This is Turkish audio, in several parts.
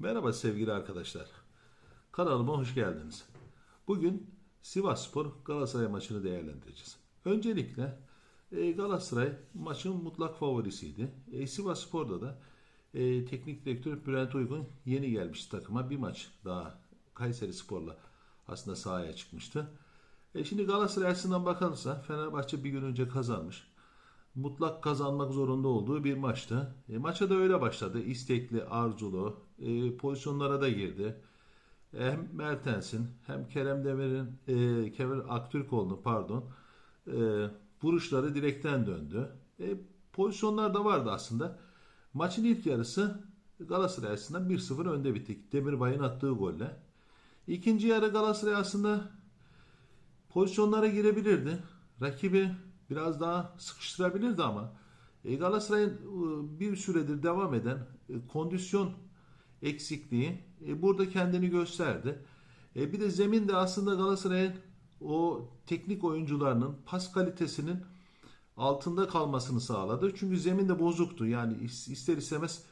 Merhaba sevgili arkadaşlar. Kanalıma hoş geldiniz. Bugün Sivasspor Galatasaray maçını değerlendireceğiz. Öncelikle e, Galatasaray maçın mutlak favorisiydi. E, Sivasspor'da da e, teknik direktör Bülent Uygun yeni gelmiş takıma bir maç daha Kayseri Spor'la aslında sahaya çıkmıştı. E, şimdi Galatasaray açısından bakılırsa Fenerbahçe bir gün önce kazanmış mutlak kazanmak zorunda olduğu bir maçtı. E, maça da öyle başladı. İstekli, arzulu, e, pozisyonlara da girdi. E, hem Mertens'in hem Kerem Demir'in, e, Kerem Aktürkoğlu'nun pardon, e, vuruşları direkten döndü. E, pozisyonlar da vardı aslında. Maçın ilk yarısı Galatasaray açısından 1-0 önde bittik. Demirbay'ın attığı golle. İkinci yarı Galatasaray aslında pozisyonlara girebilirdi. Rakibi biraz daha sıkıştırabilirdi ama Galatasaray'ın e, bir süredir devam eden e, kondisyon eksikliği e, burada kendini gösterdi. Bir de zemin de aslında Galatasaray'ın o teknik oyuncularının pas kalitesinin altında kalmasını sağladı. Çünkü zemin de bozuktu. Yani ister istemez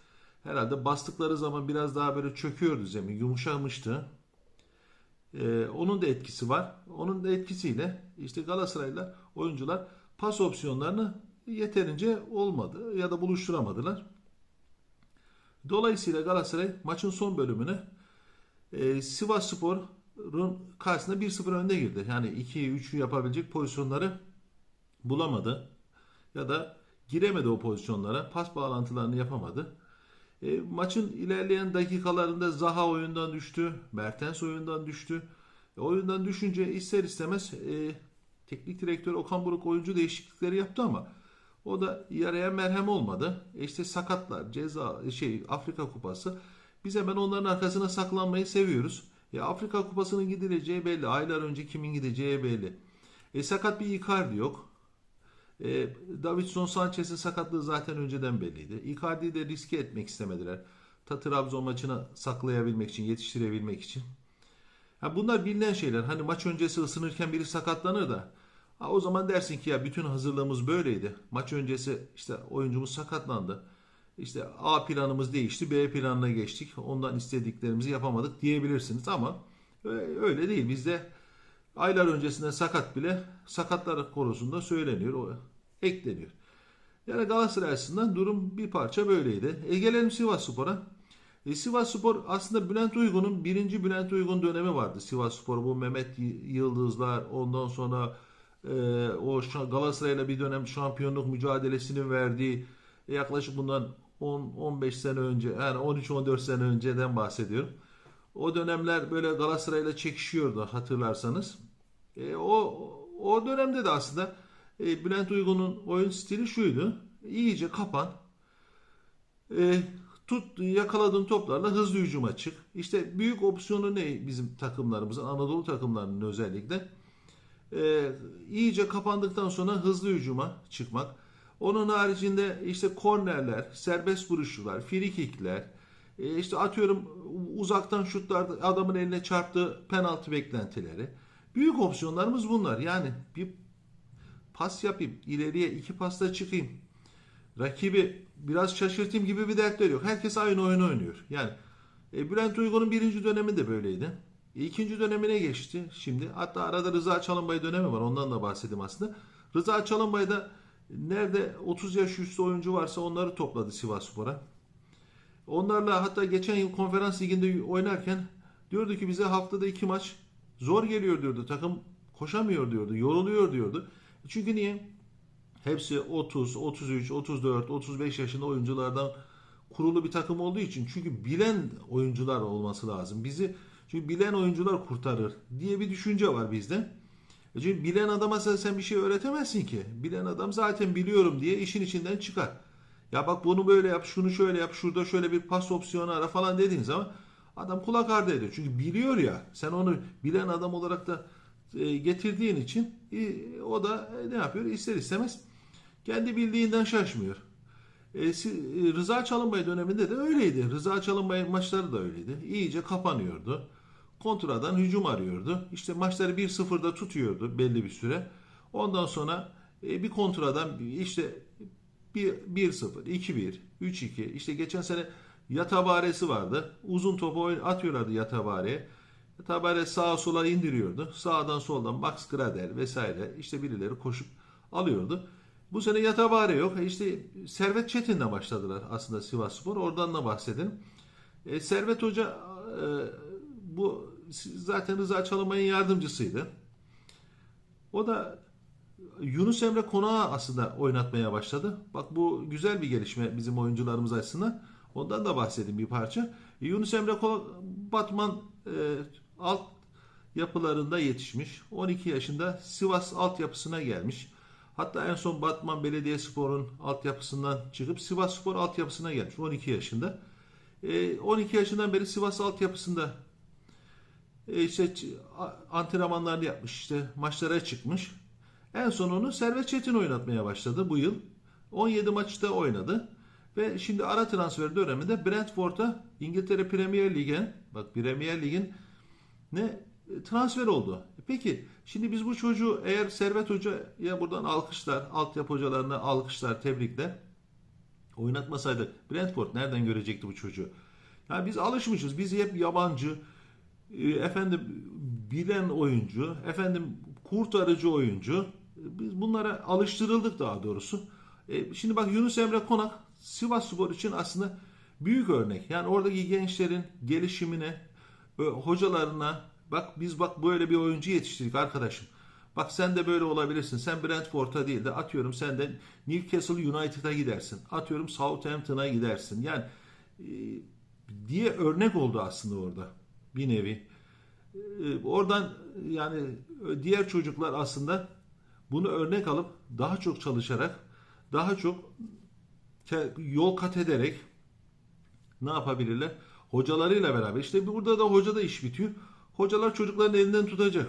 herhalde bastıkları zaman biraz daha böyle çöküyordu zemin. Yumuşamıştı. Ee, onun da etkisi var. Onun da etkisiyle işte Galatasaraylılar oyuncular pas opsiyonlarını yeterince olmadı ya da buluşturamadılar. Dolayısıyla Galatasaray maçın son bölümüne e, Sivas Spor'un karşısında 1-0 önde girdi. Yani 2'yi 3'ü yapabilecek pozisyonları bulamadı. Ya da giremedi o pozisyonlara. Pas bağlantılarını yapamadı. E, maçın ilerleyen dakikalarında Zaha oyundan düştü. Mertens oyundan düştü. E, oyundan düşünce ister istemez e, teknik direktör Okan Buruk oyuncu değişiklikleri yaptı ama o da yaraya merhem olmadı. E işte sakatlar, ceza, şey Afrika Kupası. Biz hemen onların arkasına saklanmayı seviyoruz. Ya Afrika Kupası'nın gidileceği belli. Aylar önce kimin gideceği belli. E, sakat bir Icardi yok. E, Davidson Sanchez'in sakatlığı zaten önceden belliydi. Icardi'yi de riske etmek istemediler. Ta Trabzon maçına saklayabilmek için, yetiştirebilmek için. Ha bunlar bilinen şeyler. Hani maç öncesi ısınırken biri sakatlanır da ha o zaman dersin ki ya bütün hazırlığımız böyleydi. Maç öncesi işte oyuncumuz sakatlandı. İşte A planımız değişti, B planına geçtik. Ondan istediklerimizi yapamadık diyebilirsiniz ama öyle değil. Bizde aylar öncesinden sakat bile sakatlar konusunda söyleniyor, o ekleniyor. Yani Galatasaray açısından durum bir parça böyleydi. E gelelim Sivas Spor'a. E, Sivas Spor aslında Bülent Uygun'un birinci Bülent Uygun dönemi vardı. Sivas Spor bu Mehmet Yıldızlar ondan sonra e, o Galatasaray'la bir dönem şampiyonluk mücadelesini verdiği e, yaklaşık bundan 10-15 sene önce yani 13-14 sene önceden bahsediyorum. O dönemler böyle Galatasaray'la çekişiyordu hatırlarsanız. E, o o dönemde de aslında e, Bülent Uygun'un oyun stili şuydu. İyice kapan. E, tut yakaladığın toplarla hızlı hücuma çık. İşte büyük opsiyonu ne bizim takımlarımızın Anadolu takımlarının özellikle e, iyice kapandıktan sonra hızlı hücuma çıkmak. Onun haricinde işte kornerler, serbest vuruşlar, frikikler, e, işte atıyorum uzaktan şutlar adamın eline çarptığı penaltı beklentileri. Büyük opsiyonlarımız bunlar. Yani bir pas yapayım, ileriye iki pasta çıkayım. Rakibi biraz şaşırtayım gibi bir dertleri yok. Herkes aynı oyunu oynuyor. Yani e, Bülent Uygun'un birinci dönemi de böyleydi. İkinci dönemine geçti şimdi. Hatta arada Rıza Çalınbay dönemi var. Ondan da bahsedeyim aslında. Rıza Çalınbay'da nerede 30 yaş üstü oyuncu varsa onları topladı Sivas Spor'a. Onlarla hatta geçen yıl konferans liginde oynarken diyordu ki bize haftada iki maç zor geliyor diyordu. Takım koşamıyor diyordu. Yoruluyor diyordu. Çünkü niye? Hepsi 30, 33, 34, 35 yaşında oyunculardan kurulu bir takım olduğu için. Çünkü bilen oyuncular olması lazım. Bizi çünkü bilen oyuncular kurtarır diye bir düşünce var bizde. E çünkü bilen adama sen bir şey öğretemezsin ki. Bilen adam zaten biliyorum diye işin içinden çıkar. Ya bak bunu böyle yap, şunu şöyle yap, şurada şöyle bir pas opsiyonu ara falan dediğin zaman adam kulak ardı ediyor. Çünkü biliyor ya. Sen onu bilen adam olarak da e, getirdiğin için e, o da ne yapıyor? İster istemez kendi bildiğinden şaşmıyor. Rıza Çalınbay döneminde de öyleydi. Rıza Çalınbay maçları da öyleydi. İyice kapanıyordu. Kontradan hücum arıyordu. İşte maçları 1-0'da tutuyordu belli bir süre. Ondan sonra bir kontradan işte 1-0, 2-1, 3-2 işte geçen sene Yatabaresi vardı. Uzun topu atıyorlardı Yatabare'ye. Yatabare sağa sola indiriyordu. Sağdan soldan Max Gradel vesaire işte birileri koşup alıyordu. Bu sene Yatabare yok. E İşte Servet Çetin'le başladılar aslında Sivas Spor. Oradan da bahsedelim. E, Servet Hoca e, bu zaten Rıza Çalınmay'ın yardımcısıydı. O da Yunus Emre Konağı aslında oynatmaya başladı. Bak bu güzel bir gelişme bizim oyuncularımız açısından. Ondan da bahsedeyim bir parça. Yunus Emre Konak, Batman e, alt yapılarında yetişmiş. 12 yaşında Sivas altyapısına gelmiş. Hatta en son Batman Belediyespor'un altyapısından çıkıp Sivas Spor altyapısına gelmiş 12 yaşında. E, 12 yaşından beri Sivas altyapısında e, işte antrenmanlarını yapmış işte maçlara çıkmış. En son onu Servet Çetin oynatmaya başladı bu yıl. 17 maçta oynadı. Ve şimdi ara transfer döneminde Brentford'a İngiltere Premier Lig'e bak Premier Lig'in ne e, transfer oldu. Peki şimdi biz bu çocuğu eğer Servet Hoca'ya buradan alkışlar, altyapı hocalarına alkışlar, tebrikler oynatmasaydı Brentford nereden görecekti bu çocuğu? Yani biz alışmışız. Biz hep yabancı, efendim bilen oyuncu, efendim kurtarıcı oyuncu. Biz bunlara alıştırıldık daha doğrusu. E, şimdi bak Yunus Emre Konak Sivas Spor için aslında büyük örnek. Yani oradaki gençlerin gelişimine, e, hocalarına bak biz bak böyle bir oyuncu yetiştirdik arkadaşım. Bak sen de böyle olabilirsin. Sen Brentford'a değil de atıyorum sen de Newcastle United'a gidersin. Atıyorum Southampton'a gidersin. Yani e, diye örnek oldu aslında orada bir nevi. E, oradan yani diğer çocuklar aslında bunu örnek alıp daha çok çalışarak daha çok yol kat ederek ne yapabilirler? Hocalarıyla beraber. İşte burada da hocada iş bitiyor. Hocalar çocukların elinden tutacak.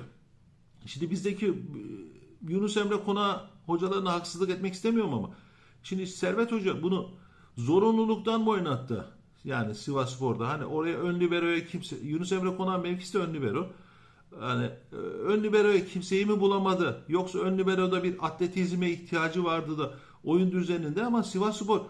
Şimdi bizdeki e, Yunus Emre Konağı hocalarına haksızlık etmek istemiyorum ama şimdi Servet Hoca bunu zorunluluktan mı oynattı? Yani Sivas Spor'da hani oraya ön libero'ya kimse Yunus Emre Konağı mevkisi de ön libero. Yani e, ön libero'ya kimseyi mi bulamadı? Yoksa ön libero'da bir atletizme ihtiyacı vardı da oyun düzeninde ama Sivas Spor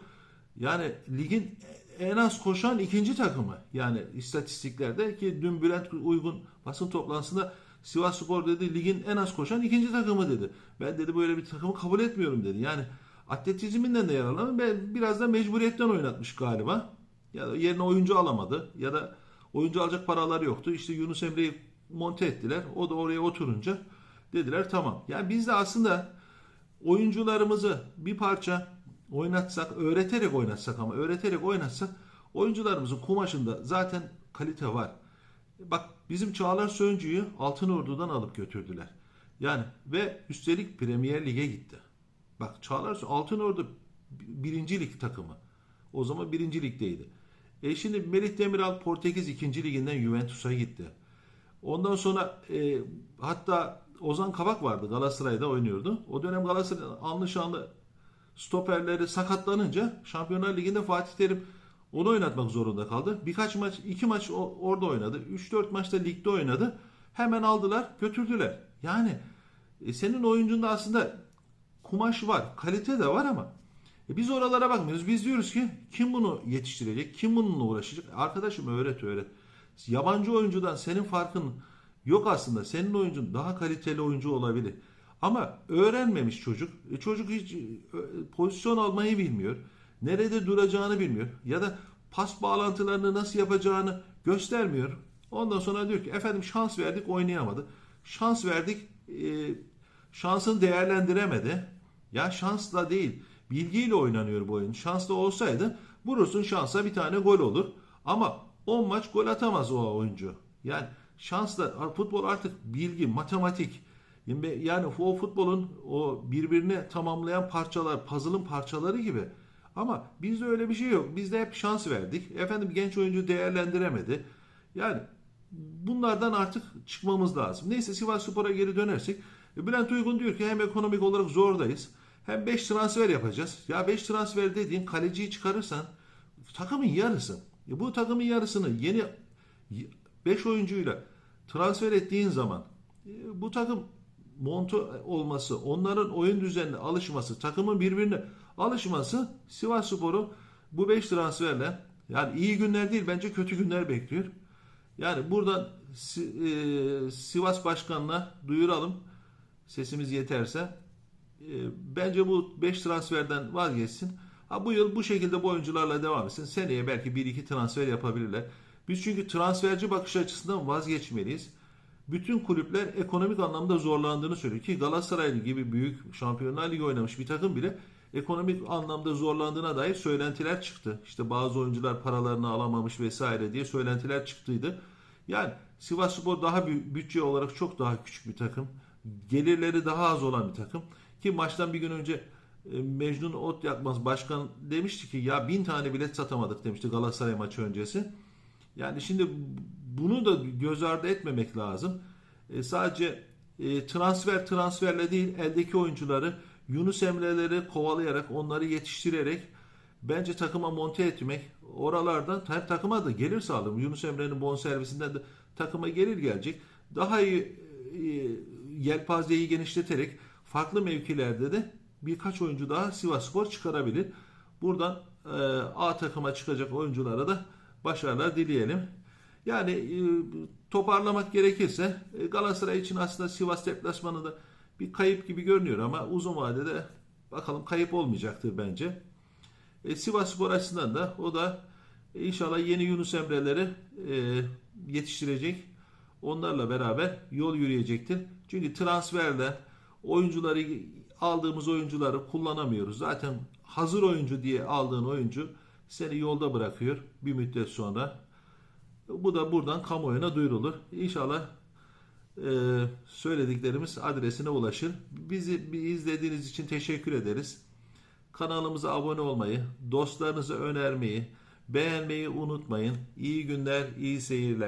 yani ligin en az koşan ikinci takımı. Yani istatistiklerde ki dün Bülent Uygun basın toplantısında Sivas Spor dedi ligin en az koşan ikinci takımı dedi. Ben dedi böyle bir takımı kabul etmiyorum dedi. Yani atletizminden de yararlanıyor. Biraz da mecburiyetten oynatmış galiba. Ya da yerine oyuncu alamadı ya da oyuncu alacak paraları yoktu. İşte Yunus Emre'yi monte ettiler. O da oraya oturunca dediler tamam. Yani biz de aslında oyuncularımızı bir parça oynatsak, öğreterek oynatsak ama öğreterek oynatsak oyuncularımızın kumaşında zaten kalite var. Bak bizim Çağlar Söncü'yü Altın Ordu'dan alıp götürdüler. Yani ve üstelik Premier Lig'e gitti. Bak Çağlar Altın Ordu birinci lig takımı. O zaman birinci ligdeydi. E şimdi Melih Demiral Portekiz ikinci liginden Juventus'a gitti. Ondan sonra e, hatta Ozan Kabak vardı Galatasaray'da oynuyordu. O dönem Galatasaray'ın anlı şanlı stoperleri sakatlanınca Şampiyonlar Ligi'nde Fatih Terim onu oynatmak zorunda kaldı. Birkaç maç, iki maç orada oynadı. 3-4 maçta ligde oynadı. Hemen aldılar, götürdüler. Yani e, senin oyuncunda aslında kumaş var, kalite de var ama e, biz oralara bakmıyoruz. Biz diyoruz ki kim bunu yetiştirecek, kim bununla uğraşacak? Arkadaşım öğret öğret. Yabancı oyuncudan senin farkın yok aslında. Senin oyuncun daha kaliteli oyuncu olabilir. Ama öğrenmemiş çocuk. E, çocuk hiç e, pozisyon almayı bilmiyor. Nerede duracağını bilmiyor. Ya da pas bağlantılarını nasıl yapacağını göstermiyor. Ondan sonra diyor ki efendim şans verdik oynayamadı. Şans verdik e, şansını değerlendiremedi. Ya şansla değil bilgiyle oynanıyor bu oyun. Şanslı olsaydı vurursun şansa bir tane gol olur. Ama 10 maç gol atamaz o oyuncu. Yani şansla futbol artık bilgi, matematik. Yani o futbolun o birbirini tamamlayan parçalar, puzzle'ın parçaları gibi. Ama bizde öyle bir şey yok. Bizde hep şans verdik. Efendim genç oyuncu değerlendiremedi. Yani bunlardan artık çıkmamız lazım. Neyse Sivas Spor'a geri dönersek. Bülent Uygun diyor ki hem ekonomik olarak zordayız. Hem 5 transfer yapacağız. Ya 5 transfer dediğin kaleciyi çıkarırsan takımın yarısı. E bu takımın yarısını yeni 5 oyuncuyla transfer ettiğin zaman e, bu takım montu olması, onların oyun düzenine alışması, takımın birbirine alışması Sivas Spor'u bu 5 transferle Yani iyi günler değil bence kötü günler bekliyor. Yani buradan e, Sivas Başkanı'na duyuralım. Sesimiz yeterse. E, bence bu 5 transferden vazgeçsin. Ha bu yıl bu şekilde bu oyuncularla devam etsin. Seneye belki 1-2 transfer yapabilirler. Biz çünkü transferci bakış açısından vazgeçmeliyiz. Bütün kulüpler ekonomik anlamda zorlandığını söylüyor ki Galatasaray gibi büyük Şampiyonlar Ligi oynamış bir takım bile ekonomik anlamda zorlandığına dair söylentiler çıktı. İşte bazı oyuncular paralarını alamamış vesaire diye söylentiler çıktıydı. Yani Sivasspor daha büyük bütçe olarak çok daha küçük bir takım. Gelirleri daha az olan bir takım. Ki maçtan bir gün önce e, Mecnun Ot Yakmaz başkan demişti ki ya bin tane bilet satamadık demişti Galatasaray maçı öncesi. Yani şimdi bunu da göz ardı etmemek lazım. E, sadece e, transfer transferle değil eldeki oyuncuları Yunus Emre'leri kovalayarak onları yetiştirerek bence takıma monte etmek oralardan her takıma da gelir sağladım. Yunus Emre'nin bonservisinden de takıma gelir gelecek. Daha iyi e, yelpazeyi genişleterek farklı mevkilerde de birkaç oyuncu daha Sivasspor çıkarabilir. Buradan e, A takıma çıkacak oyunculara da başarılar dileyelim. Yani e, toparlamak gerekirse e, Galatasaray için aslında Sivas deplasmanı da bir kayıp gibi görünüyor ama uzun vadede bakalım kayıp olmayacaktır bence. E, Sivas Spor açısından da o da e, inşallah yeni Yunus Emre'leri e, yetiştirecek. Onlarla beraber yol yürüyecektir. Çünkü transferle oyuncuları aldığımız oyuncuları kullanamıyoruz. Zaten hazır oyuncu diye aldığın oyuncu seni yolda bırakıyor bir müddet sonra. Bu da buradan kamuoyuna duyurulur. İnşallah e, söylediklerimiz adresine ulaşır. Bizi izlediğiniz için teşekkür ederiz. Kanalımıza abone olmayı, dostlarınıza önermeyi, beğenmeyi unutmayın. İyi günler, iyi seyirler.